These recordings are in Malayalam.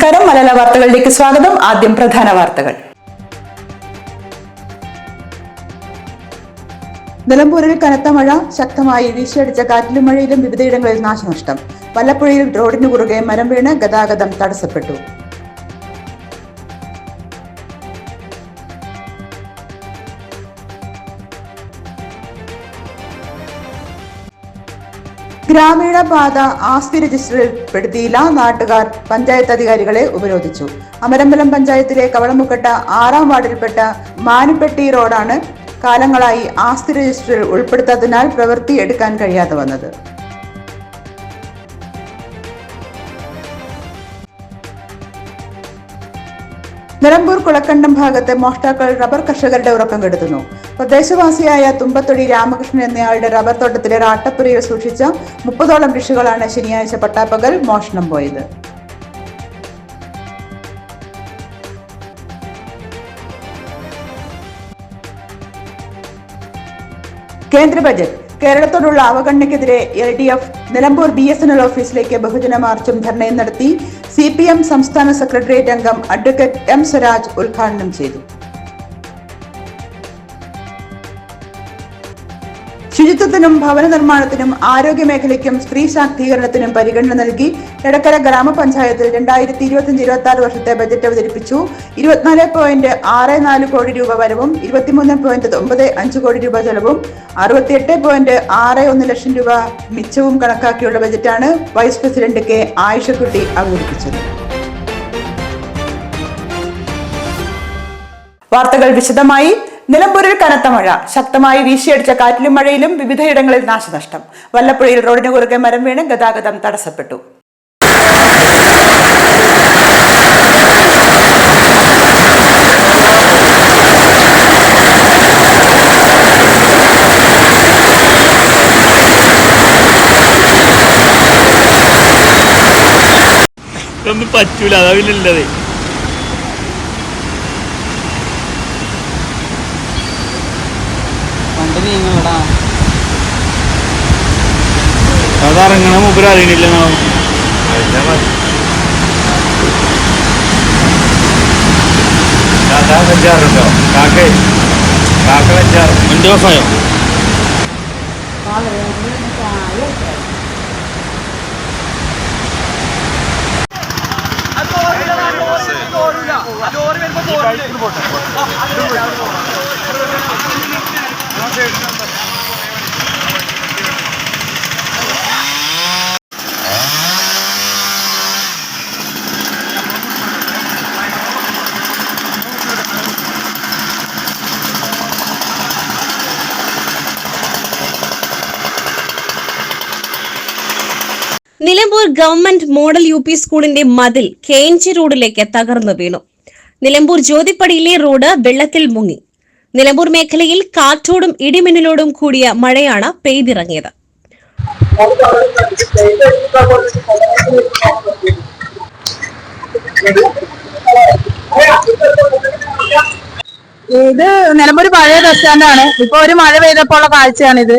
നമസ്കാരം. മലയാള വാർത്തകളിലേക്ക് സ്വാഗതം. ആദ്യം പ്രധാന വാർത്തകൾ. നിലമ്പൂരിൽ കനത്ത മഴ ശക്തമായി വീശിയടിച്ച കാറ്റിലും മഴയിലും വിവിധയിടങ്ങളിൽ നാശനഷ്ടം. വല്ലപ്പുഴയിൽ റോഡിനു കുറുകെ മരം വീണ് ഗതാഗതം തടസ്സപ്പെട്ടു. ഗ്രാമീണ പാത ആസ്തി രജിസ്റ്ററിൽ പെടുത്തിയില്ല നാട്ടുകാർ പഞ്ചായത്ത് അധികാരികളെ ഉപരോധിച്ചു. അമരമ്പലം പഞ്ചായത്തിലെ കവളമുക്കട്ട ആറാം വാർഡിൽപ്പെട്ട മാനുപ്പെട്ടി റോഡാണ് കാലങ്ങളായി ആസ്തി രജിസ്റ്ററിൽ ഉൾപ്പെടുത്താത്തതിനാൽ പ്രവൃത്തി എടുക്കാൻ കഴിയാതെ വന്നത്. നിലമ്പൂർ കുളക്കണ്ടം ഭാഗത്തെ മോഷ്ടാക്കൾ റബ്ബർ കർഷകരുടെ ഉറക്കം കെടുത്തുന്നു. പ്രദേശവാസിയായ തുമ്പത്തൊടി രാമകൃഷ്ണൻ എന്നയാളുടെ റബ്ബർ തോട്ടത്തിലെ റാട്ടപ്പുരയിൽ സൂക്ഷിച്ച മുപ്പതോളം കൃഷികളാണ് ശനിയാഴ്ച പട്ടാപ്പകൽ മോഷണം പോയത്. കേന്ദ്ര ബജറ്റ്. കേരളത്തോടുള്ള അവഗണനയ്ക്കെതിരെ L D F Nilambur B S N L ഓഫീസിലേക്ക് ബഹുജന മാർച്ചും ധർണയും നടത്തി. സി പി എം സംസ്ഥാന സെക്രട്ടേറിയറ്റ് അംഗം അഡ്വക്കേറ്റ് എം സ്വരാജ് ഉദ്ഘാടനം ചെയ്തു ശുചിത്വത്തിനും ഭവന നിർമ്മാണത്തിനും ആരോഗ്യ മേഖലയ്ക്കും സ്ത്രീ ശാക്തീകരണത്തിനും പരിഗണന നൽകി എടക്കര ഗ്രാമപഞ്ചായത്തിൽ രണ്ടായിരത്തി ഇരുപത്തിയഞ്ച് ഇരുപത്തി ആറ് വർഷത്തെ ബജറ്റ് അവതരിപ്പിച്ചു. ഇരുപത്തിനാല് പോയിന്റ് ആറ് നാല് കോടി രൂപ വരവും ഇരുപത്തിമൂന്ന് പോയിന്റ് ഒമ്പത് അഞ്ച് കോടി രൂപ ചെലവും അറുപത്തിയെട്ട് പോയിന്റ് ആറ് ഒന്ന് ലക്ഷം രൂപ മിച്ചവും കണക്കാക്കിയുള്ള ബജറ്റാണ് വൈസ് പ്രസിഡന്റ് കെ ആയിഷക്കുട്ടി അവതരിപ്പിച്ചത്. വാർത്തകൾ വിശദമായി. നിലമ്പൂരിൽ കനത്ത മഴ. ശക്തമായി വീശിയടിച്ച കാറ്റിലും മഴയിലും വിവിധയിടങ്ങളിൽ നാശനഷ്ടം. വല്ലപ്പുഴയിൽ റോഡിന് കുറുകെ മരം വീണ് ഗതാഗതം തടസ്സപ്പെട്ടു. ഒന്നും പറ്റൂല അതാ അതറങ്ങണ മൂപ്പര് അറിയണില്ല വെച്ചാറുണ്ടോ കാക്ക കാക്ക വെച്ചാറ് വണ്ടി ഓഫായോ? Nilambur government model U P സ്കൂളിന്റെ മതിൽ കേഞ്ചി റോഡിലേക്ക് തകർന്നു വീണു. നിലമ്പൂർ ജ്യോതിപ്പടിയിലെ റോഡ് വെള്ളത്തിൽ മുങ്ങി. നിലമ്പൂർ മേഖലയിൽ കാറ്റോടും ഇടിമിന്നലോടും കൂടിയ മഴയാണ് പെയ്തിറങ്ങിയത്. ഇത് നിലമ്പൂർ പഴയ ബസ് സ്റ്റാൻഡാണ്. ഇപ്പൊ ഒരു മഴ പെയ്തപ്പോൾ ഉള്ള കാഴ്ചയാണിത്.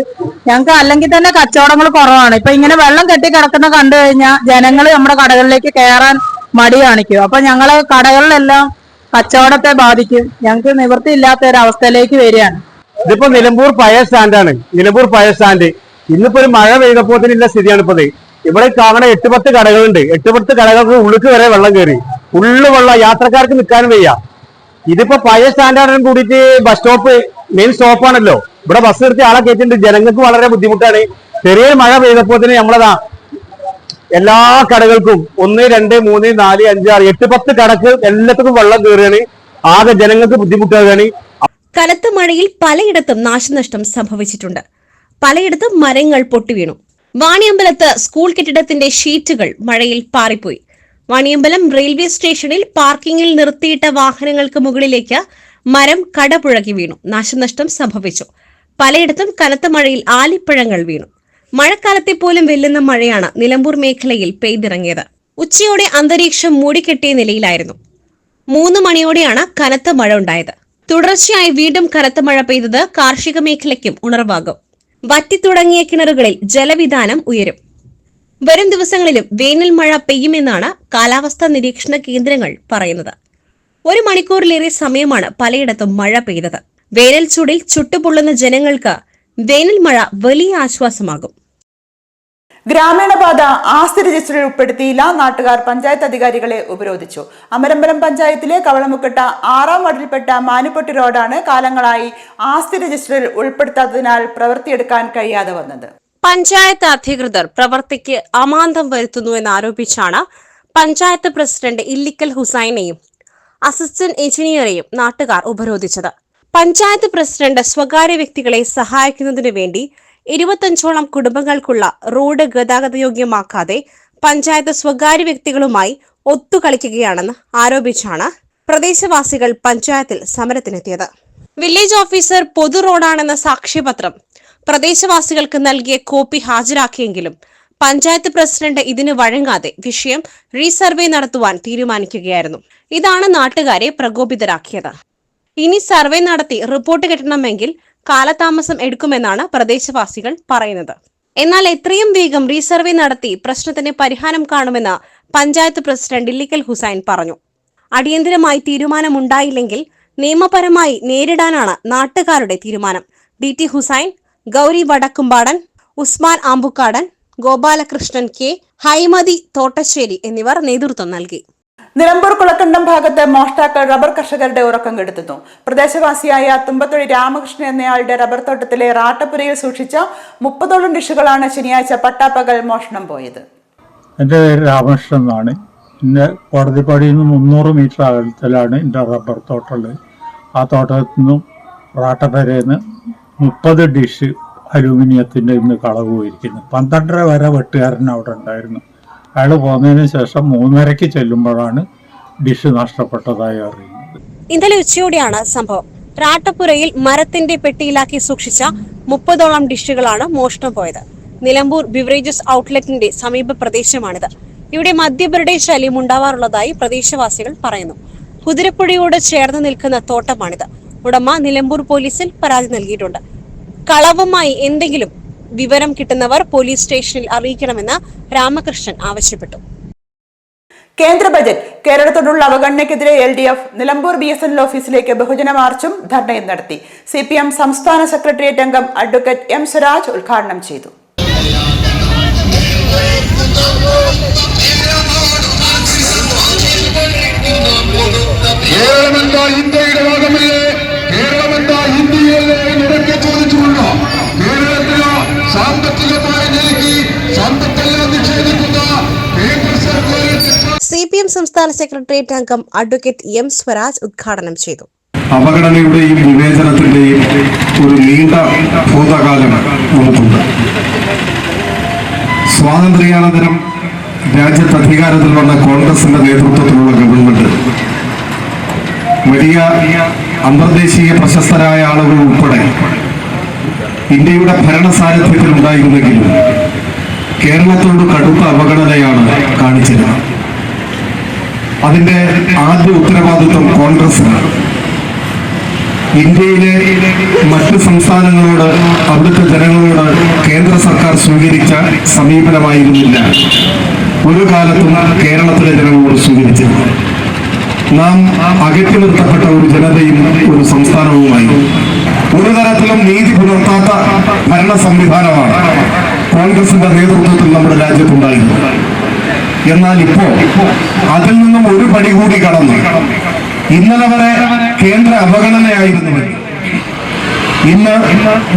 ഞങ്ങൾക്ക് അല്ലെങ്കിൽ തന്നെ കച്ചവടങ്ങൾ കുറവാണ്. ഇപ്പൊ ഇങ്ങനെ വെള്ളം കെട്ടി കിടക്കുന്ന കണ്ടു കഴിഞ്ഞാൽ ജനങ്ങൾ നമ്മുടെ കടകളിലേക്ക് കയറാൻ മടി കാണിക്കും. അപ്പൊ ഞങ്ങൾ കടകളിലെല്ലാം കച്ചവടത്തെ ബാധിക്കും. ഞങ്ങൾക്ക് നിവൃത്തിയില്ലാത്ത ഒരു അവസ്ഥയിലേക്ക് വരികയാണ്. ഇതിപ്പോ നിലമ്പൂർ പഴയ സ്റ്റാൻഡാണ് നിലമ്പൂർ പഴയ സ്റ്റാൻഡ് ഇന്നിപ്പോ ഒരു മഴ പെയ്തപ്പോത്തിനുള്ള സ്ഥിതിയാണ് ഇപ്പത് ഇവിടെ കാണുന്ന എട്ട് പത്ത് കടകളുണ്ട്. എട്ട് പത്ത് കടകൾക്ക് ഉള്ളിക്ക് വരെ വെള്ളം കയറി ഉള്ളു വെള്ളം യാത്രക്കാർക്ക് നിൽക്കാനും വയ്യ. ഇതിപ്പോ പഴയ സ്റ്റാൻഡാർഡിനും കൂടിയിട്ട് ബസ് സ്റ്റോപ്പ് മെയിൻ സ്റ്റോപ്പാണല്ലോ ഇവിടെ ബസ് നിർത്തി ആളെ കയറ്റിണ്ട് ജനങ്ങൾക്ക് വളരെ ബുദ്ധിമുട്ടാണ്. ചെറിയ മഴ പെയ്തപ്പോത്തിന് നമ്മളതാ എല്ലാ കടകൾക്കും ഒന്ന് രണ്ട് മൂന്ന് നാല് അഞ്ച് ആറ് എട്ട് പത്ത് കടക്ക് എല്ലാത്തിനും വെള്ളം കയറുകയാണ് ആകെ ജനങ്ങൾക്ക് ബുദ്ധിമുട്ടാകുകയാണ് കനത്ത മഴയിൽ പലയിടത്തും നാശനഷ്ടം സംഭവിച്ചിട്ടുണ്ട്. പലയിടത്തും മരങ്ങൾ പൊട്ടിവീണു വാണിയമ്പലത്ത് സ്കൂൾ കെട്ടിടത്തിന്റെ ഷീറ്റുകൾ മഴയിൽ പാറിപ്പോയി. വാണിയമ്പലം റെയിൽവേ സ്റ്റേഷനിൽ പാർക്കിങ്ങിൽ നിർത്തിയിട്ട വാഹനങ്ങൾക്ക് മുകളിലേക്ക് മരം കടപുഴകി വീണു. നാശനഷ്ടം സംഭവിച്ചു. പലയിടത്തും കനത്ത മഴയിൽ ആലിപ്പഴങ്ങൾ വീണു. മഴക്കാലത്തെ പോലും വെല്ലുന്ന മഴയാണ് നിലമ്പൂർ മേഖലയിൽ പെയ്തിറങ്ങിയത്. ഉച്ചയോടെ അന്തരീക്ഷം മൂടിക്കെട്ടിയ നിലയിലായിരുന്നു. മൂന്ന് മണിയോടെയാണ് കനത്ത മഴ ഉണ്ടായത്. തുടർച്ചയായി വീണ്ടും കനത്ത മഴ പെയ്തത് കാർഷിക മേഖലയ്ക്കും ഉണർവാകും. വറ്റിത്തുടങ്ങിയ കിണറുകളിൽ ജലവിധാനം ഉയരും. വരും ദിവസങ്ങളിലും വേനൽ മഴ പെയ്യുമെന്നാണ് കാലാവസ്ഥാ നിരീക്ഷണ കേന്ദ്രങ്ങൾ പറയുന്നത്. ഒരു മണിക്കൂറിലേറെ സമയമാണ് പലയിടത്തും മഴ പെയ്തത്. വേനൽ ചൂടിൽ ചുട്ടുപൊള്ളുന്ന ജനങ്ങൾക്ക് വേനൽ മഴ വലിയ ആശ്വാസമാകും. ഗ്രാമീണ പാത ആസ്തി രജിസ്റ്ററിൽ ഉൾപ്പെടുത്തിയില്ല. നാട്ടുകാർ പഞ്ചായത്ത് അധികാരികളെ ഉപരോധിച്ചു. അമരമ്പലം പഞ്ചായത്തിലെ കവളമുക്കിട്ട ആറാം വാർഡിൽപ്പെട്ട മാനുപ്പൊട്ടി റോഡാണ് കാലങ്ങളായി ആസ്തി രജിസ്റ്ററിൽ ഉൾപ്പെടുത്താത്തതിനാൽ പ്രവൃത്തിയെടുക്കാൻ കഴിയാതെ വന്നത്. പഞ്ചായത്ത് അധികൃതർ പ്രവർത്തിക്ക് അമാന്തം വരുത്തുന്നുവെന്നാരോപിച്ചാണ് പഞ്ചായത്ത് പ്രസിഡന്റ് ഇല്ലിക്കൽ ഹുസൈനെയും അസിസ്റ്റന്റ് എഞ്ചിനീയറെയും നാട്ടുകാർ ഉപരോധിച്ചത്. പഞ്ചായത്ത് പ്രസിഡന്റ് സ്വകാര്യ വ്യക്തികളെ സഹായിക്കുന്നതിനു വേണ്ടി ഇരുപത്തഞ്ചോളം കുടുംബങ്ങൾക്കുള്ള റോഡ് ഗതാഗതയോഗ്യമാക്കാതെ പഞ്ചായത്ത് സ്വകാര്യ വ്യക്തികളുമായി ഒത്തുകളിക്കുകയാണെന്ന് ആരോപിച്ചാണ് പ്രദേശവാസികൾ പഞ്ചായത്തിൽ സമരത്തിനെത്തിയത്. വില്ലേജ് ഓഫീസർ പൊതു റോഡാണെന്ന സാക്ഷ്യപത്രം പ്രദേശവാസികൾക്ക് നൽകിയ കോപ്പി ഹാജരാക്കിയെങ്കിലും പഞ്ചായത്ത് പ്രസിഡന്റ് ഇതിന് വഴങ്ങാതെ വിഷയം റീസർവേ നടത്തുവാൻ തീരുമാനിക്കുകയായിരുന്നു. ഇതാണ് നാട്ടുകാരെ പ്രകോപിതരാക്കിയത്. ഇനി സർവേ നടത്തി റിപ്പോർട്ട് കിട്ടണമെങ്കിൽ കാലതാമസം എടുക്കുമെന്നാണ് പ്രദേശവാസികൾ പറയുന്നത്. എന്നാൽ എത്രയും വേഗം റീസർവേ നടത്തി പ്രശ്നത്തിന് പരിഹാരം കാണുമെന്ന് പഞ്ചായത്ത് പ്രസിഡന്റ് ഇല്ലിക്കൽ ഹുസൈൻ പറഞ്ഞു. അടിയന്തരമായി തീരുമാനമുണ്ടായില്ലെങ്കിൽ നിയമപരമായി നേരിടാനാണ് നാട്ടുകാരുടെ തീരുമാനം. D T Hussain Gauri Vadakkumpadan Usman Ambukkadan Gopalakrishnan K Haimathi Thottassery എന്നിവർ നേതൃത്വം നൽകി. നിലമ്പൂർ കുളക്കണ്ടം ഭാഗത്ത് മോഷ്ടാക്കൾ റബ്ബർ കർഷകരുടെ ഉറക്കം കെടുത്തുന്നു. പ്രദേശവാസിയായ തുമ്പത്തൊഴി രാമകൃഷ്ണൻ എന്നയാളുടെ റബ്ബർ തോട്ടത്തിലെ റാട്ടപ്പുരയിൽ സൂക്ഷിച്ച മുപ്പതോളം ഡിഷുകളാണ് ശനിയാഴ്ച പട്ടാപ്പകൽ മോഷണം പോയത്. എന്റെ പേര് രാമകൃഷ്ണൻ എന്നാണ്. എന്റെ കോടതിപ്പടിയിൽ നിന്ന് മുന്നൂറ് മീറ്റർ അകലത്തിലാണ് എന്റെ റബ്ബർ തോട്ടമുള്ളത് ആ തോട്ടത്തിൽ നിന്നും റാട്ടപ്പുരയിൽ നിന്ന് മുപ്പത് ഡിഷ് അലൂമിനിയത്തിന്റെ ഇന്ന് കളവ് പോയിരിക്കുന്നു. പന്ത്രണ്ടര വരെ വെട്ടുകാരൻ അവിടെ ഉണ്ടായിരുന്നു. അയാൾ പോന്നതിന് ശേഷം മൂന്നരയ്ക്ക് ചെല്ലുമ്പോഴാണ് ഡിഷ് നഷ്ടപ്പെട്ടതായി അറിയുന്നത്. ഇന്നലെ ഉച്ചയോടെയാണ് സംഭവം. റാട്ടപ്പുരയിൽ മരത്തിന്റെ പെട്ടിയിലാക്കി സൂക്ഷിച്ച മുപ്പതോളം ഡിഷുകളാണ് മോഷണം പോയത്. നിലമ്പൂർ ബിവറേജസ് ഔട്ട്ലെറ്റിന്റെ സമീപ പ്രദേശമാണിത്. ഇവിടെ മദ്യപരുടെ ശല്യം ഉണ്ടാവാറുള്ളതായി പ്രദേശവാസികൾ പറയുന്നു. കുതിരപ്പുഴയോട് ചേർന്ന് നിൽക്കുന്ന തോട്ടമാണിത്. ഉടമ നിലമ്പൂർ പോലീസിൽ പരാതി നൽകിയിട്ടുണ്ട്. കളവുമായി എന്തെങ്കിലും വിവരം കിട്ടുന്നവർ പോലീസ് സ്റ്റേഷനിൽ അറിയിക്കണമെന്ന് രാമകൃഷ്ണൻ ആവശ്യപ്പെട്ടു. കേന്ദ്ര ബജറ്റ് കേരളത്തോടുള്ള അവഗണനയ്ക്കെതിരെ L D F Nilambur B S N L ഓഫീസിലേക്ക് ബഹുജന മാർച്ചും ധർണയും നടത്തി. സി പി എം സംസ്ഥാന സെക്രട്ടേറിയറ്റ് അംഗം അഡ്വക്കേറ്റ് എം സ്വരാജ് ഉദ്ഘാടനം ചെയ്തു. കേരളമെന്താ ഇന്ത്യയുടെ ഭാഗമല്ലേ? കേരളമെന്താ ഇന്ത്യയല്ലേ? സി പി എം സംസ്ഥാന സെക്രട്ടേറിയറ്റ് അംഗം അഡ്വക്കേറ്റ് എം സ്വരാജ് ഉദ്ഘാടനം ചെയ്തു. അപകടനയുടെയും വിവേചനത്തിന്റെയും ഒരു നീണ്ട ഭൂതകാലം നമുക്കുണ്ട്. സ്വാതന്ത്ര്യാനന്തരം രാജ്യത്ത് അധികാരത്തിൽ വന്ന കോൺഗ്രസിന്റെ നേതൃത്വത്തിലുള്ള ഗവൺമെന്റ് വലിയ അന്തർദേശീയ പ്രശസ്തരായ ആളുകൾ ഉൾപ്പെടെ ഇന്ത്യയുടെ ഭരണസാരഥ്യത്തിൽ ഉണ്ടായിരുന്നെങ്കിലും കേരളത്തോട് കടുത്ത അവഗണനയാണ് കാണിച്ചിരുന്നത്. അതിന്റെ ആദ്യ ഉത്തരവാദിത്വം കോൺഗ്രസിനാണ് ഇന്ത്യയിലെ മറ്റ് സംസ്ഥാനങ്ങളോട് അവിടുത്തെ ജനങ്ങളോട് കേന്ദ്ര സർക്കാർ സ്വീകരിച്ച സമീപനമായിരുന്നില്ല. ഒരു കാലത്തും കേരളത്തിലെ ജനങ്ങളോട് സ്വീകരിച്ചിരുന്നത് നാം അകറ്റി നിർത്തപ്പെട്ട ഒരു ജനതയും ഒരു സംസ്ഥാനവുമായി. ഒരു തരത്തിലും നീതി പുലർത്താത്ത ഭരണ സംവിധാനമാണ് കോൺഗ്രസിന്റെ നേതൃത്വത്തിൽ നമ്മുടെ രാജ്യത്തുണ്ടായിരുന്നത്. എന്നാൽ ഇപ്പോ അതിൽ നിന്നും ഒരു പടി കൂടി കടന്നു. ഇന്നലെ വരെ കേന്ദ്ര അവഗണനയായിരുന്നു. ഇന്ന്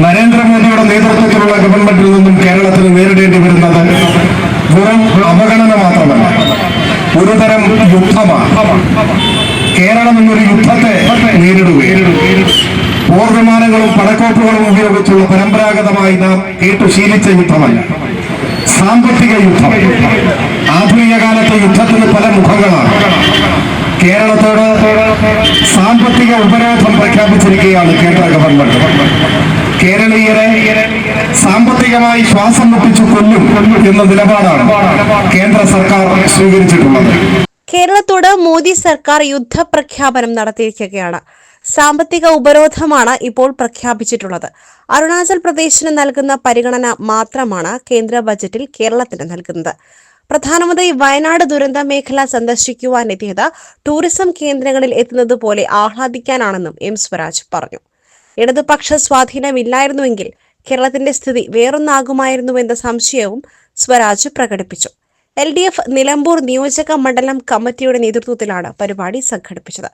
നരേന്ദ്രമോദിയുടെ നേതൃത്വത്തിലുള്ള ഗവൺമെന്റിൽ നിന്നും കേരളത്തിന് നേരിടേണ്ടി വരുന്നത് വെറും അവഗണന മാത്രമല്ല ഒരുതരം യുദ്ധമാണ്. കേരളം എന്നൊരു യുദ്ധത്തെ നേരിടുകയാണ്. പോർവിമാനങ്ങളും പടക്കോപ്പുകളും ഉപയോഗിച്ചുള്ള പരമ്പരാഗതമായി നാം കേട്ടു ശീലിച്ച യുദ്ധമല്ല. സാമ്പത്തിക യുദ്ധം. ആധുനിക കാലത്തെ യുദ്ധത്തിന് പല മുഖങ്ങളാണ്. കേരളത്തോട് സാമ്പത്തിക ഉപരോധം പ്രഖ്യാപിച്ചിരിക്കുകയാണ് കേന്ദ്ര ഗവൺമെന്റ്. കേരളീയരെ സാമ്പത്തികമായി ശ്വാസം മുട്ടിച്ചു കൊല്ലും എന്ന നിലപാടാണ് കേന്ദ്ര സർക്കാർ സ്വീകരിച്ചിട്ടുള്ളത്. കേരളത്തോട് മോദി സർക്കാർ യുദ്ധപ്രഖ്യാപനം നടത്തിയിരിക്കുകയാണ്. സാമ്പത്തിക ഉപരോധമാണ് ഇപ്പോൾ പ്രഖ്യാപിച്ചിട്ടുള്ളത്. അരുണാചൽ പ്രദേശിന് നൽകുന്ന പരിഗണന മാത്രമാണ് കേന്ദ്ര ബജറ്റിൽ കേരളത്തിന് നൽകുന്നത്. പ്രധാനമന്ത്രി വയനാട് ദുരന്ത മേഖല സന്ദർശിക്കുവാനെത്തിയത് ടൂറിസം കേന്ദ്രങ്ങളിൽ എത്തുന്നത് പോലെ ആഹ്ലാദിക്കാനാണെന്നും എം സ്വരാജ് പറഞ്ഞു. ഇടതുപക്ഷ സ്വാധീനമില്ലായിരുന്നുവെങ്കിൽ കേരളത്തിന്റെ സ്ഥിതി വേറൊന്നാകുമായിരുന്നുവെന്ന സംശയവും സ്വരാജ് പ്രകടിപ്പിച്ചു. എൽ ഡി എഫ് നിലമ്പൂർ നിയോജക മണ്ഡലം കമ്മിറ്റിയുടെ നേതൃത്വത്തിലാണ് പരിപാടി സംഘടിപ്പിച്ചത്.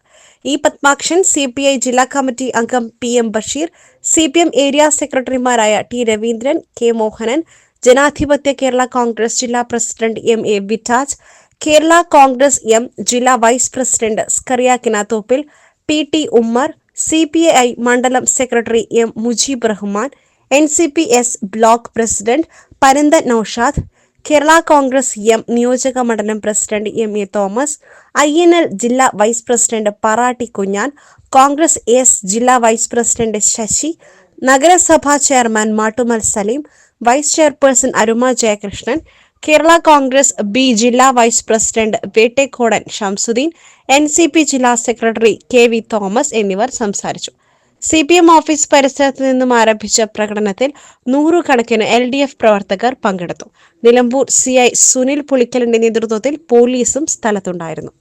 E Padmakshan C P I ജില്ലാ കമ്മിറ്റി അംഗം P M Basheer C P M area സെക്രട്ടറിമാരായ ടി രവീന്ദ്രൻ കെ മോഹനൻ ജനാധിപത്യ കേരള കോൺഗ്രസ് ജില്ലാ president M A Vittaj Kerala Congress M ജില്ലാ vice president Scaria Kinathoppil P T Ummer C P I മണ്ഡലം secretary M Mujeeb Rahman N C P S block president Paranthan Noushad Kerala Congress M നിയോജക മണ്ഡലം president M A Thomas I N L ജില്ലാ vice president Paratti Kunhan Congress S ജില്ലാ വൈസ് പ്രസിഡന്റ് ശശി നഗരസഭാ chairman Mattummal Saleem vice chairperson Aruma Jayakrishnan Kerala Congress B ജില്ലാ vice president Vettekkodan Shamsuddin N ജില്ലാ സെക്രട്ടറി കെ വി തോമസ് എന്നിവർ സംസാരിച്ചു. സി പി എം ഓഫീസ് പരിസരത്ത് നിന്നും ആരംഭിച്ച പ്രകടനത്തിൽ നൂറുകണക്കിന് എൽ ഡി എഫ് പ്രവർത്തകർ പങ്കെടുത്തു. നിലമ്പൂർ സി ഐ സുനിൽ പുളിക്കലിന്റെ നേതൃത്വത്തിൽ പോലീസും സ്ഥലത്തുണ്ടായിരുന്നു.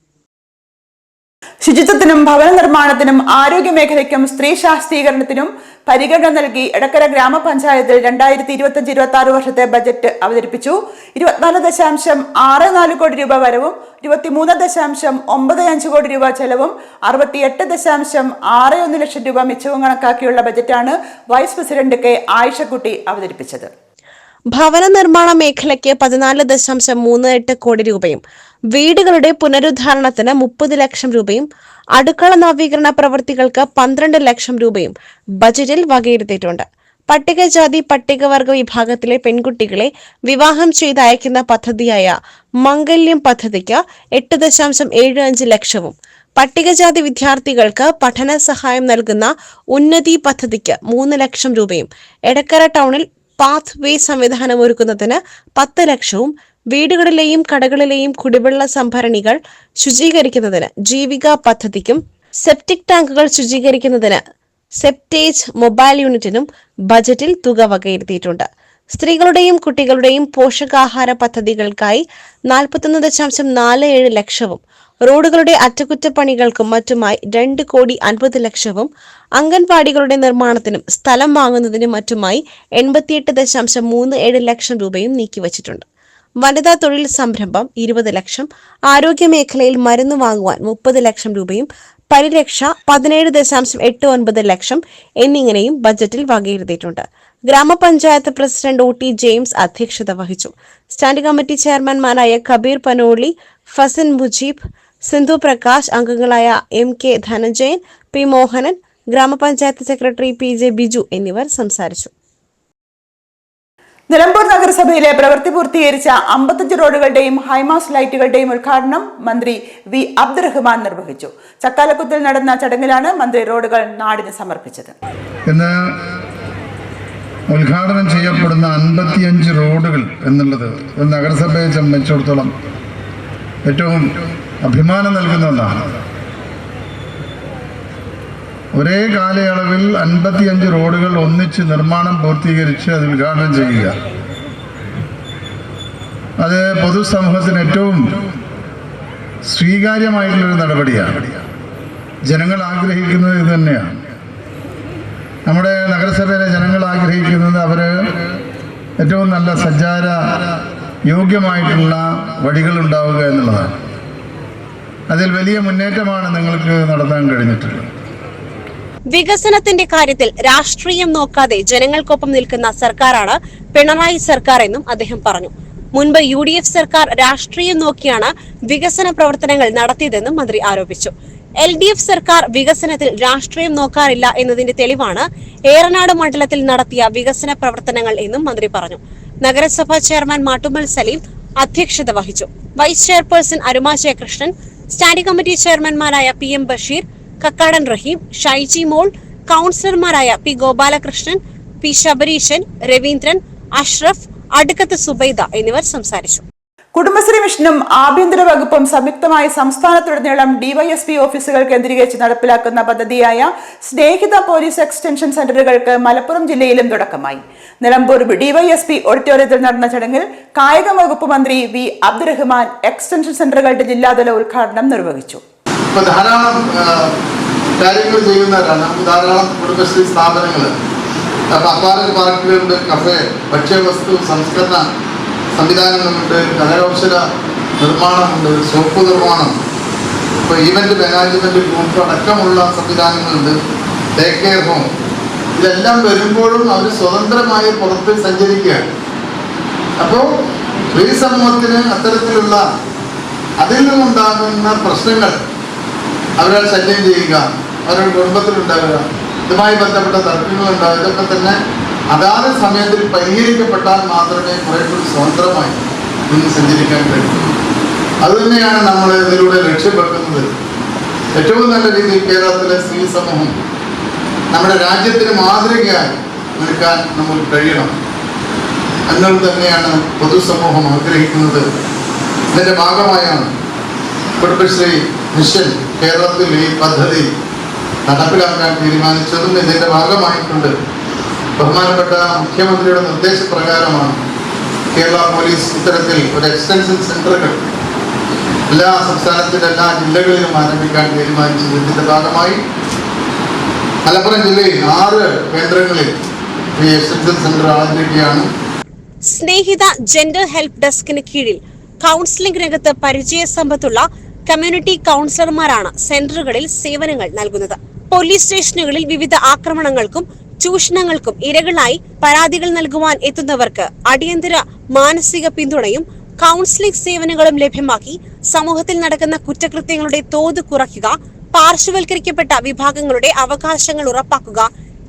ശുചിത്വത്തിനും ഭവന നിർമ്മാണത്തിനും ആരോഗ്യ മേഖലയ്ക്കും സ്ത്രീ ശാക്തീകരണത്തിനും പരിഗണന നൽകി എടക്കര ഗ്രാമപഞ്ചായത്തിൽ രണ്ടായിരത്തി ഇരുപത്തിയഞ്ച് ഇരുപത്തി ആറ് വർഷത്തെ ബജറ്റ് അവതരിപ്പിച്ചു. ഇരുപത്തിനാല് ദശാംശം ആറ് നാല് കോടി രൂപ വരവും ഇരുപത്തിമൂന്ന് ദശാംശം ഒമ്പത് അഞ്ച് കോടി രൂപ ചെലവും അറുപത്തിയെട്ട് ദശാംശം ആറ് ഒന്ന് ലക്ഷം രൂപ മിച്ചവും കണക്കാക്കിയുള്ള ബജറ്റാണ് വൈസ് പ്രസിഡന്റ് കെ ആയിഷക്കുട്ടി അവതരിപ്പിച്ചത്. ഭവന നിർമ്മാണ മേഖലയ്ക്ക് പതിനാല് ദശാംശം മൂന്ന് എട്ട് കോടി രൂപയും വീടുകളുടെ പുനരുദ്ധാരണത്തിന് മുപ്പത് ലക്ഷം രൂപയും അടുക്കള നവീകരണ പ്രവൃത്തികൾക്ക് പന്ത്രണ്ട് ലക്ഷം രൂപയും ബജറ്റിൽ വകയിരുത്തിയിട്ടുണ്ട്. പട്ടികജാതി പട്ടികവർഗ വിഭാഗത്തിലെ പെൺകുട്ടികളെ വിവാഹം ചെയ്ത് അയക്കുന്ന പദ്ധതിയായ മംഗല്യം പദ്ധതിക്ക് എട്ട് ദശാംശം ഏഴ് അഞ്ച് ലക്ഷവും പട്ടികജാതി വിദ്യാർത്ഥികൾക്ക് പഠന സഹായം നൽകുന്ന ഉന്നതി പദ്ധതിക്ക് മൂന്ന് ലക്ഷം രൂപയും എടക്കര ടൗണിൽ പാത്ത് വേ സംവിധാനം ഒരുക്കുന്നതിന് പത്ത് ലക്ഷവും വീടുകളിലെയും കടകളിലെയും കുടിവെള്ള സംഭരണികൾ ശുചീകരിക്കുന്നതിന് ജീവിക പദ്ധതിക്കും സെപ്റ്റിക് ടാങ്കുകൾ ശുചീകരിക്കുന്നതിന് സെപ്റ്റേജ് മൊബൈൽ യൂണിറ്റിനും ബജറ്റിൽ തുക വകയിരുത്തിയിട്ടുണ്ട്. സ്ത്രീകളുടെയും കുട്ടികളുടെയും പോഷകാഹാര പദ്ധതികൾക്കായി നാൽപ്പത്തൊന്ന് ദശാംശം നാല് ഏഴ് ലക്ഷവും റോഡുകളുടെ അറ്റകുറ്റപ്പണികൾക്കും മറ്റുമായി രണ്ട് കോടി അൻപത് ലക്ഷവും അംഗൻവാടികളുടെ നിർമ്മാണത്തിനും സ്ഥലം വാങ്ങുന്നതിനും മറ്റുമായി എൺപത്തിയെട്ട് ദശാംശം മൂന്ന് ഏഴ് ലക്ഷം രൂപയും നീക്കിവച്ചിട്ടുണ്ട്. വനിതാ തൊഴിൽ സംരംഭം ഇരുപത് ലക്ഷം ആരോഗ്യ മേഖലയിൽ മരുന്ന് വാങ്ങുവാൻ മുപ്പത് ലക്ഷം രൂപയും പരിരക്ഷ പതിനേഴ് ദശാംശം എട്ട് ഒൻപത് ലക്ഷം എന്നിങ്ങനെയും ബജറ്റിൽ വകയിരുത്തിയിട്ടുണ്ട്. ഗ്രാമപഞ്ചായത്ത് പ്രസിഡന്റ് ഒ ടി ജെയിംസ് അധ്യക്ഷത വഹിച്ചു. സ്റ്റാൻഡിംഗ് കമ്മിറ്റി ചെയർമാൻമാരായ കബീർ പനോളി ഫസൻ മുജീബ് സിന്ധു പ്രകാശ് അംഗങ്ങളായ M K Dhananjayan P Mohanan ഗ്രാമപഞ്ചായത്ത് സെക്രട്ടറി പി ജെ ബിജു എന്നിവർ സംസാരിച്ചു. നിലമ്പൂർ നഗരസഭയിലെ പ്രവൃത്തി പൂർത്തീകരിച്ച അമ്പത്തഞ്ച് റോഡുകളുടെയും ഹൈമാസ് ലൈറ്റുകളുടെയും ഉദ്ഘാടനം മന്ത്രി വി അബ്ദുറഹ്മാൻ നിർവഹിച്ചു. ചക്കാലക്കുത്തിൽ നടന്ന ചടങ്ങിലാണ് മന്ത്രി റോഡുകൾ നാടിന് സമർപ്പിച്ചത്. ഇന്ന് ഉദ്ഘാടനം ചെയ്യപ്പെടുന്ന അൻപത്തിയഞ്ച് റോഡുകൾ എന്നുള്ളത് നഗരസഭയെ സംബന്ധിച്ചിടത്തോളം ഏറ്റവും അഭിമാനം നൽകുന്ന ഒന്നാണ്. ഒരേ കാലയളവിൽ അൻപത്തിയഞ്ച് റോഡുകൾ ഒന്നിച്ച് നിർമ്മാണം പൂർത്തീകരിച്ച് അത് ഉദ്ഘാടനം ചെയ്യുക. അത് പൊതുസമൂഹത്തിന് ഏറ്റവും സ്വീകാര്യമായിട്ടുള്ളൊരു നടപടിയാണ്. ജനങ്ങൾ ആഗ്രഹിക്കുന്നത് ഇത് തന്നെയാണ്. നമ്മുടെ നഗരസഭയിലെ ജനങ്ങൾ ആഗ്രഹിക്കുന്നത് അവർ ഏറ്റവും നല്ല സഞ്ചാര യോഗ്യമായിട്ടുള്ള വഴികൾ ഉണ്ടാവുക എന്നുള്ളതാണ്. അതിൽ വലിയ മുന്നേറ്റമാണ് നിങ്ങൾക്ക് നടത്താൻ കഴിഞ്ഞിട്ടുള്ളത്. വികസനത്തിന്റെ കാര്യത്തിൽ രാഷ്ട്രീയം നോക്കാതെ ജനങ്ങൾക്കൊപ്പം നിൽക്കുന്ന സർക്കാരാണ് പിണറായി സർക്കാർ എന്നും അദ്ദേഹം പറഞ്ഞു. മുൻപ് യു ഡി എഫ് സർക്കാർ രാഷ്ട്രീയം നോക്കിയാണ് വികസന പ്രവർത്തനങ്ങൾ നടത്തിയതെന്നും മന്ത്രി ആരോപിച്ചു. എൽ ഡി എഫ് സർക്കാർ വികസനത്തിൽ രാഷ്ട്രീയം നോക്കാറില്ല എന്നതിന്റെ തെളിവാണ് ഏറനാട് മണ്ഡലത്തിൽ നടത്തിയ വികസന പ്രവർത്തനങ്ങൾ എന്നും മന്ത്രി പറഞ്ഞു. നഗരസഭാ ചെയർമാൻ മാട്ടുമൽ സലീം അധ്യക്ഷത വഹിച്ചു. Vice chairperson Aruma Jayakrishnan standing committee ചെയർമാൻമാരായ P M Basheer Kakkadan Raheem Shaiji Mol കൗൺസിലർമാരായ പി ഗോപാലകൃഷ്ണൻ പി ശബരീശൻ രവീന്ദ്രൻ അഷ്റഫ് അടുക്കത്ത് സുബൈദ എന്നിവർ സംസാരിച്ചു. കുടുംബശ്രീ മിഷനും ആഭ്യന്തര വകുപ്പും സംയുക്തമായി സംസ്ഥാനത്തുടനീളം ഡിവൈഎസ്പി ഓഫീസുകൾ കേന്ദ്രീകരിച്ച് നടപ്പിലാക്കുന്ന പദ്ധതിയായ സ്നേഹിത പോലീസ് എക്സ്റ്റൻഷൻ സെന്ററുകൾക്ക് മലപ്പുറം ജില്ലയിലും തുടക്കമായി. നിലമ്പൂർ ഡിവൈഎസ്പി ഓഡിറ്റോറിയത്തിൽ നടന്ന ചടങ്ങിൽ കായിക വകുപ്പ് മന്ത്രി വി അബ്ദുറഹ്മാൻ എക്സ്റ്റൻഷൻ സെന്ററുകളുടെ ജില്ലാതല ഉദ്ഘാടനം നിർവഹിച്ചു. ധാരാളം കാര്യങ്ങൾ ചെയ്യുന്നവരാണ്. ധാരാളം കഫേ ഭക്ഷ്യവസ്തു സംസ്കരണ സംവിധാനങ്ങളുണ്ട് കരകൗശല നിർമ്മാണമുണ്ട് സോപ്പ് നിർമ്മാണം. ഇപ്പോൾ ഈവന്റ് മാനേജ്മെന്റ് ഗ്രൂപ്പ് അടക്കമുള്ള സംവിധാനങ്ങളുണ്ട്. ഡേ കെയർ ഹോം ഇതെല്ലാം വരുമ്പോഴും അവർ സ്വതന്ത്രമായി പുറത്ത് സഞ്ചരിക്കുകയാണ്. അപ്പോൾ സ്ത്രീ സമൂഹത്തിന് അത്തരത്തിലുള്ള അതിൽ നിന്നുണ്ടാകുന്ന പ്രശ്നങ്ങൾ അവരെ ശല്യം ചെയ്യുക അവരുടെ കുടുംബത്തിലുണ്ടാകുക ഇതുമായി ബന്ധപ്പെട്ട തർക്കങ്ങൾ ഉണ്ടാകുക ഇതൊക്കെ തന്നെ അതാത് സമയത്തിൽ പരിഹരിക്കപ്പെട്ടാൽ മാത്രമേ കുറെ കൂടി സ്വതന്ത്രമായി നിന്ന് സഞ്ചരിക്കാൻ കഴിയൂ. അതുതന്നെയാണ് നമ്മൾ ഇതിലൂടെ രക്ഷപ്പെടുത്തുന്നത് ഏറ്റവും നല്ല രീതിയിൽ കേരളത്തിലെ സ്ത്രീ സമൂഹം നമ്മുടെ രാജ്യത്തിന് മാതൃകയായി നിൽക്കാൻ നമുക്ക് കഴിയണം. അങ്ങൾ തന്നെയാണ് പൊതുസമൂഹം ആഗ്രഹിക്കുന്നത്. ഇതിന്റെ ഭാഗമായാണ് കുടുംബശ്രീ മിഷൻ കേരളത്തിൽ ഈ പദ്ധതി നടപ്പിലാക്കാൻ തീരുമാനിച്ചതും ഇതിന്റെ ഭാഗമായിട്ടുണ്ട്. ബഹുമാനപ്പെട്ട മുഖ്യമന്ത്രിയുടെ നിർദ്ദേശപ്രകാരമാണ് കേരള പോലീസ് ഇത്തരത്തിൽ ഒരു എക്സ്റ്റൻഷൻ സെന്ററുകൾ എല്ലാ സംസ്ഥാനത്തിന്റെ എല്ലാ ജില്ലകളിലും ആരംഭിക്കാൻ തീരുമാനിച്ചത്. ഇതിന്റെ ഭാഗമായി മലപ്പുറം ജില്ലയിൽ ആറ് കേന്ദ്രങ്ങളിൽ ഈ എക്സ്റ്റൻഷൻ സെന്റർ ആരംഭിക്കുകയാണ്. സ്നേഹിത ജെൻഡർ ഹെൽപ്പ് ഡെസ്കിന് കീഴിൽ കൗൺസിലിംഗ് രംഗത്ത് പരിചയ സമ്പത്തുള്ള കമ്മ്യൂണിറ്റി കൗൺസിലർമാരാണ് സെന്ററുകളിൽ സേവനങ്ങൾ നൽകുന്നത്. പോലീസ് സ്റ്റേഷനുകളിൽ വിവിധ ആക്രമണങ്ങൾക്കും ചൂഷണങ്ങൾക്കും ഇരകളായി പരാതികൾ നൽകുവാൻ എത്തുന്നവർക്ക് അടിയന്തര മാനസിക പിന്തുണയും കൗൺസിലിംഗ് സേവനങ്ങളും ലഭ്യമാക്കി സമൂഹത്തിൽ നടക്കുന്ന കുറ്റകൃത്യങ്ങളുടെ തോത് കുറയ്ക്കുക പാർശ്വവൽക്കരിക്കപ്പെട്ട വിഭാഗങ്ങളുടെ അവകാശങ്ങൾ ഉറപ്പാക്കുക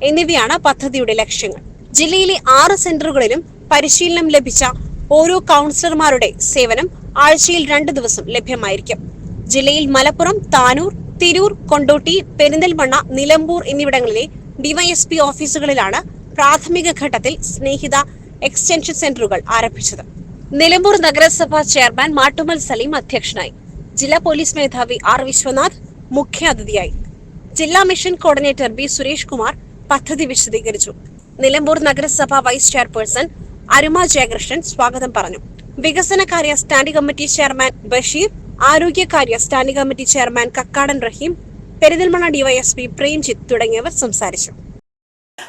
എന്നിവയാണ് പദ്ധതിയുടെ ലക്ഷ്യങ്ങൾ. ജില്ലയിലെ ആറ് സെന്ററുകളിലും പരിശീലനം ലഭിച്ച ഓരോ കൗൺസിലർമാരുടെ സേവനം ആഴ്ചയിൽ രണ്ട് ദിവസം ലഭ്യമായിരിക്കും. ജില്ലയിൽ മലപ്പുറം താനൂർ തിരൂർ കൊണ്ടോട്ടി പെരിന്തൽമണ്ണ നിലമ്പൂർ എന്നിവിടങ്ങളിലെ ഡിവൈഎസ്പി ഓഫീസുകളിലാണ് പ്രാഥമിക ഘട്ടത്തിൽ സ്നേഹിത എക്സ്റ്റൻഷൻ സെന്ററുകൾ ആരംഭിച്ചത്. നിലമ്പൂർ നഗരസഭാ ചെയർമാൻ മാട്ടുമൽ സലീം അധ്യക്ഷനായി. ജില്ലാ പോലീസ് മേധാവി ആർ വിശ്വനാഥ് മുഖ്യാതിഥിയായി. ജില്ലാ mission coordinator B Suresh Kumar പദ്ധതി വിശദീകരിച്ചു. നിലമ്പൂർ നഗരസഭ വൈസ് ചെയർപേഴ്സൺ അരുമ ജയകൃഷ്ണൻ സ്വാഗതം പറഞ്ഞു. വികസനകാര്യ standing committee chairman Basheer ആരോഗ്യകാര്യ standing committee chairman Kakkadan Raheem Perinthalmanna DYSP Premjith തുടങ്ങിയവർ സംസാരിച്ചു.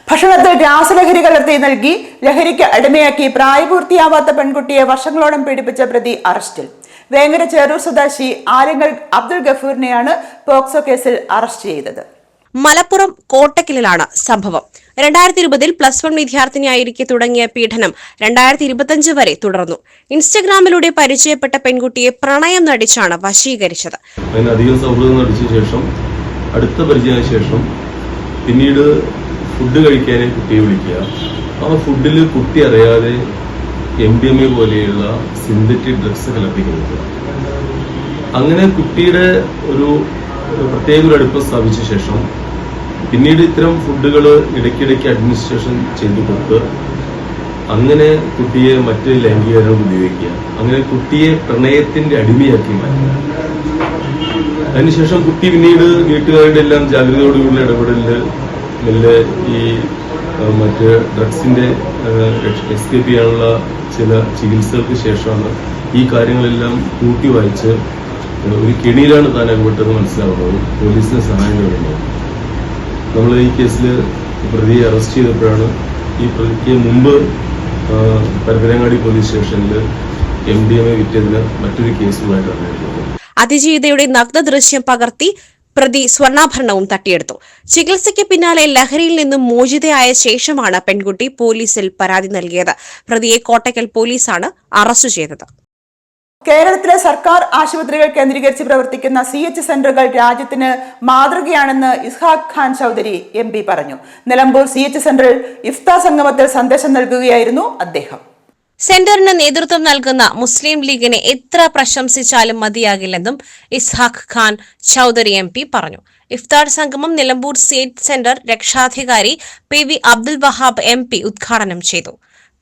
ഭക്ഷണത്തിൽ രാസലഹരി കലർത്തി നൽകി ലഹരിക്ക് അടിമയാക്കി പ്രായപൂർത്തിയാവാത്ത പെൺകുട്ടിയെ വർഷങ്ങളോളം പീഡിപ്പിച്ച പ്രതി അറസ്റ്റിൽ. വേങ്ങര ചേറൂർ സ്വദേശി ആര്യങ്ങൾ അബ്ദുൾ ഗഫൂറിനെയാണ് പോക്സോ കേസിൽ അറസ്റ്റ് ചെയ്തത്. മലപ്പുറം കോട്ടക്കലിലാണ് സംഭവം. രണ്ടായിരത്തി ഇരുപതിൽ പ്ലസ് വൺ വിദ്യാർത്ഥിനിയായിരിക്കെ തുടങ്ങിയ പീഡനം രണ്ടായിരത്തി ഇരുപത്തിയഞ്ച് വരെ തുടർന്നു. ഇൻസ്റ്റഗ്രാമിലൂടെ പരിചയപ്പെട്ട പെൺകുട്ടിയെ പ്രണയം നടിച്ചാണ് വശീകരിച്ചത്. അതിന് അധികം സൗഹൃദം നടിച്ച ശേഷം അടുത്ത പരിചയത്തിന് ശേഷം പിന്നീട് ഫുഡ് കഴിക്കാനായി കുട്ടിയെ വിളിക്കുക. ആ ഫുഡിൽ കുട്ടി അറിയാതെ എം ഡി എം എ പോലെയുള്ള സിന്തറ്റിക് ഡ്രഗ്സ് കൊടുക്കുക അങ്ങനെ കുട്ടിയുടെ ഒരു പ്രത്യേക ഒരു അടുപ്പം സ്ഥാപിച്ച ശേഷം പിന്നീട് ഇത്തരം ഫുഡുകൾ ഇടയ്ക്കിടയ്ക്ക് അഡ്മിനിസ്ട്രേഷൻ ചെയ്ത് കൊടുത്ത് അങ്ങനെ കുട്ടിയെ മറ്റ് ലൈംഗികരണം ഉപയോഗിക്കുക. അങ്ങനെ കുട്ടിയെ പ്രണയത്തിന്റെ അടിമയാക്കി മാറ്റുക. അതിനുശേഷം കുട്ടി പിന്നീട് വീട്ടുകാരുടെ എല്ലാം ജാഗ്രതയോടുകൂടിയുള്ള ഇടപെടലിൽ മെല്ലെ ഈ മറ്റ് ഡ്രഗ്സിന്റെ എസ്കേപ്പ് ചെയ്യാനുള്ള ചില ചികിത്സകൾക്ക് ശേഷമാണ് ഈ കാര്യങ്ങളെല്ലാം കൂട്ടി വായിച്ച് ഒരു കെണിയിലാണ് താൻ അകപ്പെട്ടത് മനസ്സിലാവുന്നത്. പോലീസിന് സഹായം വേണ്ടത് നമ്മൾ ഈ കേസിൽ പ്രതിയെ അറസ്റ്റ് ചെയ്തപ്പോഴാണ് ഈ പ്രതിക്ക് മുമ്പ് പരപ്പനങ്ങാടി പോലീസ് സ്റ്റേഷനിൽ എം ഡി എം എ വിറ്റതിന് മറ്റൊരു കേസുമായിട്ട് അറിഞ്ഞിട്ടുള്ളത് അതിജീവിതയുടെ നഗ്ന ദൃശ്യം പകർത്തി പ്രതി സ്വർണാഭരണവും തട്ടിയെടുത്തു. ചികിത്സയ്ക്ക് പിന്നാലെ ലഹരിയിൽ നിന്നും മോചിതയായ ശേഷമാണ് പെൺകുട്ടി പോലീസിൽ പരാതി നൽകിയത്. പ്രതിയെ കോട്ടയ്ക്കൽ പോലീസാണ് അറസ്റ്റ് ചെയ്തത്. കേരളത്തിലെ സർക്കാർ ആശുപത്രികൾ കേന്ദ്രീകരിച്ച് പ്രവർത്തിക്കുന്ന സി എച്ച് സെന്ററുകൾ രാജ്യത്തിന് മാതൃകയാണെന്ന് ഇസ്ഹാഖ് ഖാൻ ചൌധരി എം പറഞ്ഞു. നിലമ്പൂർ സി എച്ച് സെന്ററിൽ ഇഫ്താ സംഗമത്തിൽ സന്ദേശം നൽകുകയായിരുന്നു അദ്ദേഹം. സെന്ററിന് നേതൃത്വം നൽകുന്ന മുസ്ലിം ലീഗിനെ എത്ര പ്രശംസിച്ചാലും മതിയാകില്ലെന്നും ഇസ്ഹാഖ് ഖാൻ ചൌധരി എം പറഞ്ഞു. ഇഫ്താർ സംഗമം നിലമ്പൂർ സ്റ്റേറ്റ് സെന്റർ രക്ഷാധികാരി P V Abdul Wahab M ഉദ്ഘാടനം ചെയ്തു.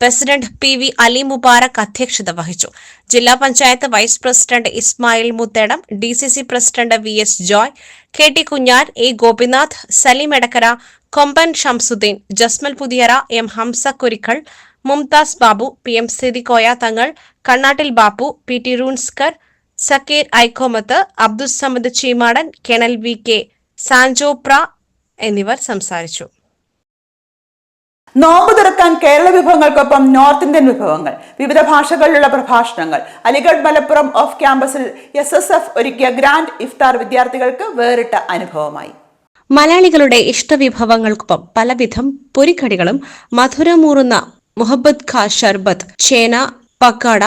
President P V Ali Mubarak അധ്യക്ഷത വഹിച്ചു. ജില്ലാ panchayat vice president Ismail Muthedam D C C president V S Joy K T Kunhan A Gopinath Saleem Edakkara Komban Shamsuddin Jasmal Puthiyara M Hamsa Kurikkal Mumtaz Babu P M Sidikkoya Thangal Kannattil Bappu P T റൂൺസ്കർ Zakir Aikkomath Abdussamad Cheemadan കെണൽ വി കെ സാൻജോപ്ര എന്നിവർ സംസാരിച്ചു. നോമ്പ് തുറക്കാൻ കേരള വിഭവങ്ങൾക്കൊപ്പം നോർത്ത് ഇന്ത്യൻ വിഭവങ്ങൾ വിവിധ ഭാഷകളിലുള്ള പ്രഭാഷണങ്ങൾ. അലിഗഡ് മലപ്പുറം ഓഫ് ക്യാമ്പസിൽ എസ് എസ് എഫ് ഒരുക്കിയ ഗ്രാൻഡ് ഇഫ്താർ വിദ്യാർത്ഥികൾക്ക് വേറിട്ട അനുഭവമായി. മലയാളികളുടെ ഇഷ്ടവിഭവങ്ങൾക്കൊപ്പം പലവിധം പൊരിക്കടികളും മധുരമൂറുന്ന മുഹബത്ത് ഖാ ഷർബത്ത് ചേന പക്കാട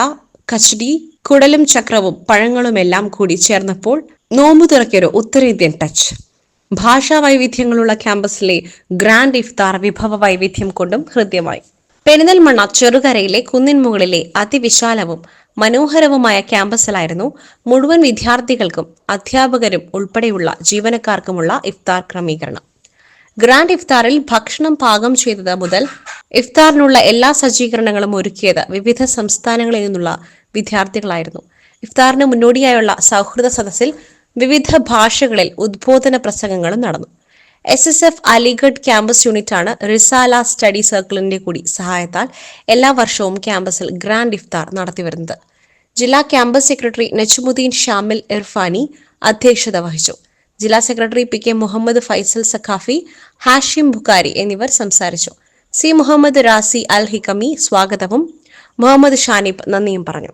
കച്ചടി കുടലും ചക്രവും പഴങ്ങളുമെല്ലാം കൂടി ചേർന്നപ്പോൾ നോമ്പു തുറക്കിയൊരു ഉത്തരേന്ത്യൻ ടച്ച് ഭാഷാ വൈവിധ്യങ്ങളുള്ള ക്യാമ്പസിലെ ഗ്രാൻഡ് ഇഫ്താർ വിഭവ വൈവിധ്യം കൊണ്ടും ഹൃദ്യമായി. പെരിന്തൽമണ്ണ ചെറുകരയിലെ കുന്നിൻ മുകളിലെ അതിവിശാലവും മനോഹരവുമായ ക്യാമ്പസിലായിരുന്നു മുഴുവൻ വിദ്യാർത്ഥികൾക്കും അധ്യാപകരും ഉൾപ്പെടെയുള്ള ജീവനക്കാർക്കുമുള്ള ഇഫ്താർ ക്രമീകരണം. ഗ്രാൻഡ് ഇഫ്താറിൽ ഭക്ഷണം പാകം ചെയ്തത് മുതൽ ഇഫ്താറിനുള്ള എല്ലാ സജ്ജീകരണങ്ങളും ഒരുക്കിയത് വിവിധ സംസ്ഥാനങ്ങളിൽ നിന്നുള്ള വിദ്യാർത്ഥികളായിരുന്നു. ഇഫ്താറിന് മുന്നോടിയായുള്ള സൗഹൃദ സദസ്സിൽ വിവിധ ഭാഷകളിൽ ഉദ്ബോധന പ്രസംഗങ്ങളും നടന്നു. S S F Aligarh campus യൂണിറ്റാണ് റിസാല സ്റ്റഡി സർക്കിളിന്റെ കൂടി സഹായത്താൽ എല്ലാ വർഷവും ക്യാമ്പസിൽ ഗ്രാൻഡ് ഇഫ്താർ നടത്തിവരുന്നത്. ജില്ലാ ക്യാമ്പസ് സെക്രട്ടറി നജ്മുദ്ദീൻ ഷാമിൽ ഇർഫാനി അധ്യക്ഷത വഹിച്ചു. ജില്ലാ secretary P K Muhammad Faisal Saqafi Hashim Bukhari എന്നിവർ സംസാരിച്ചു. സി മുഹമ്മദ് റാസി അൽ ഹിക്കമി സ്വാഗതവും. മുഹമ്മദ് ഷാനിബ് നന്ദിയും പറഞ്ഞു.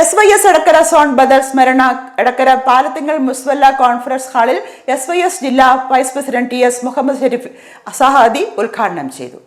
S Y S Edakkara zone Badar സ്മരണ എടക്കര പാലത്തിങ്കൽ മുസ്വല്ല കോൺഫറൻസ് ഹാളിൽ എസ് വൈ എസ് ജില്ലാ vice president T S Muhammad Sharif Sahadi ഉദ്ഘാടനം ചെയ്തു.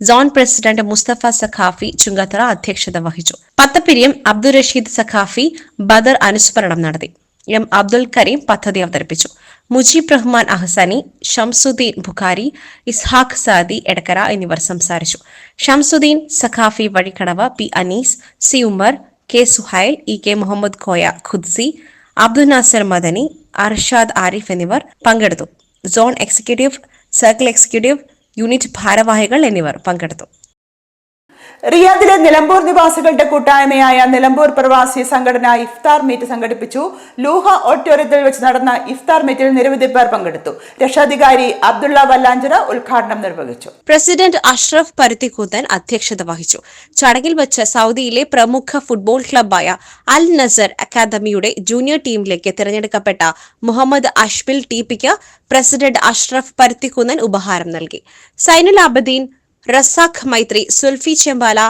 സോൺ പ്രസിഡന്റ് മുസ്തഫ സഖാഫി ചുങ്കത്തറ അധ്യക്ഷത വഹിച്ചു. പത്തപ്പിരിയം അബ്ദുൾ റഷീദ് സഖാഫി ബദർ അനുസ്മരണം നടത്തി. എം അബ്ദുൽ കരീം പദ്ധതി അവതരിപ്പിച്ചു. മുജീബ് റഹ്മാൻ അഹ്സാനി ഷംസുദ്ദീൻ ബുഖാരി ഇസ്ഹാഖ് സാദി എടക്കര എന്നിവർ സംസാരിച്ചു. Shamsuddin Saqafi Vazhikkadavu P Anees C Umar K Suhail E K Muhammad Koya Qudsi Abdul Nasar Madani Arshad Arif എന്നിവർ പങ്കെടുത്തു. Zone executive circle executive unit ഭാരവാഹികൾ എന്നിവർ പങ്കെടുത്തു. റിയാദിലെ നിലമ്പൂർ നിവാസികളുടെ കൂട്ടായ്മയായ നിലമ്പൂർ പ്രവാസി സംഘടന ഇഫ്താർ മീറ്റ് സംഘടിപ്പിച്ചു. ലൂഹ ഓഡിറ്റോറിയത്തിൽ വെച്ച് നടന്ന ഇഫ്താർ മീറ്റിൽ നിരവധി പേർ പങ്കെടുത്തു. രക്ഷാധികാരി അബ്ദുള്ള വല്ലാഞ്ചിറ ഉദ്ഘാടനം നിർവഹിച്ചു. പ്രസിഡന്റ് അഷ്റഫ് പരുത്തിക്കൂത്തൻ അധ്യക്ഷത വഹിച്ചു. ചടങ്ങിൽ വെച്ച് സൗദിയിലെ പ്രമുഖ ഫുട്ബോൾ ക്ലബായ അൽ നസർ അക്കാദമിയുടെ ജൂനിയർ ടീമിലേക്ക് തിരഞ്ഞെടുക്കപ്പെട്ട മുഹമ്മദ് അഷ്ബിൽ ടിപിക്ക് പ്രസിഡന്റ് അഷ്റഫ് പരുത്തിക്കുന്നൻ ഉപഹാരം നൽകി. സൈനുൽ അബദീൻ റസാഖ് മൈത്രി സുൽഫി ചെമ്പാല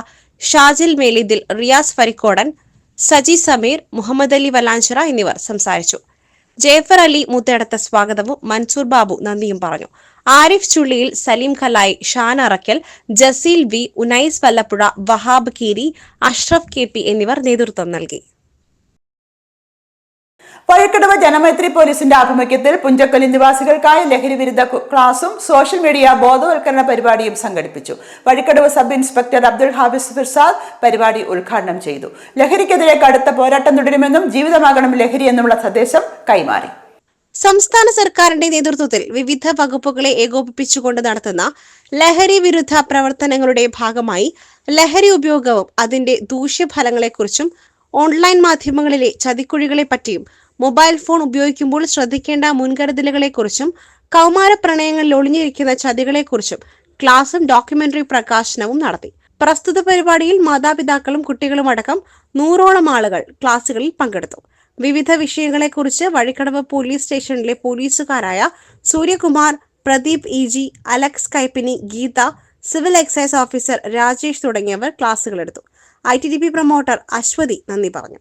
ഷാജിൽ മേലിദിൽ റിയാസ് ഫരിക്കോടൻ സജി സമീർ മുഹമ്മദ് അലി വലാഞ്ചിറ എന്നിവർ സംസാരിച്ചു. ജയഫർ അലി മുത്തേടത്ത സ്വാഗതവും മൻസൂർ ബാബു നന്ദിയും പറഞ്ഞു. ആരിഫ് ചുള്ളിയിൽ സലീം ഖലായി ഷാൻ അറക്കൽ ജസീൽ വി ഉനൈസ് വല്ലപ്പുഴ വഹാബ് കീരി അഷ്റഫ് കെ എന്നിവർ നേതൃത്വം നൽകി. വഴിക്കടവ് ജനമൈത്രി പോലീസിന്റെ ആഭിമുഖ്യത്തിൽ പുഞ്ചക്കലി നിവാസികൾക്കായി ലഹരി വിരുദ്ധ ക്ലാസും സോഷ്യൽ മീഡിയ ബോധവൽക്കരണ പരിപാടിയും സംഘടിപ്പിച്ചു. വഴിക്കടവ് സബ് ഇൻസ്പെക്ടർ അബ്ദുൾ ഹാഫിസ് ഫിർസാദ് പരിപാടി ഉദ്ഘാടനം ചെയ്തു. ലഹരിക്കെതിരെ കടുത്ത പോരാട്ടം തുടരുമെന്നും ജീവിതമാകണം ലഹരി എന്നുള്ള സന്ദേശം കൈമാറി. സംസ്ഥാന സർക്കാരിന്റെ നേതൃത്വത്തിൽ വിവിധ വകുപ്പുകളെ ഏകോപിപ്പിച്ചുകൊണ്ട് നടത്തുന്ന ലഹരി വിരുദ്ധ പ്രവർത്തനങ്ങളുടെ ഭാഗമായി ലഹരി ഉപയോഗവും അതിന്റെ ദൂഷ്യഫലങ്ങളെക്കുറിച്ചും ഓൺലൈൻ മാധ്യമങ്ങളിലെ ചതിക്കുഴികളെ പറ്റിയും മൊബൈൽ ഫോൺ ഉപയോഗിക്കുമ്പോൾ ശ്രദ്ധിക്കേണ്ട മുൻകരുതലുകളെക്കുറിച്ചും കൗമാര പ്രണയങ്ങളിൽ ഒളിഞ്ഞിരിക്കുന്ന ചതികളെക്കുറിച്ചും ക്ലാസും ഡോക്യുമെന്ററി പ്രകാശനവും നടത്തി. പ്രസ്തുത പരിപാടിയിൽ മാതാപിതാക്കളും കുട്ടികളും അടക്കം നൂറോളം ആളുകൾ ക്ലാസുകളിൽ പങ്കെടുത്തു. വിവിധ വിഷയങ്ങളെക്കുറിച്ച് വഴിക്കടവ് പോലീസ് സ്റ്റേഷനിലെ പോലീസുകാരായ Suryakumar Pradeep E G Alex Kaippini Geetha civil excise officer Rajesh തുടങ്ങിയവർ ക്ലാസുകളെടുത്തു. I T D P promoter Ashwathi നന്ദി പറഞ്ഞു.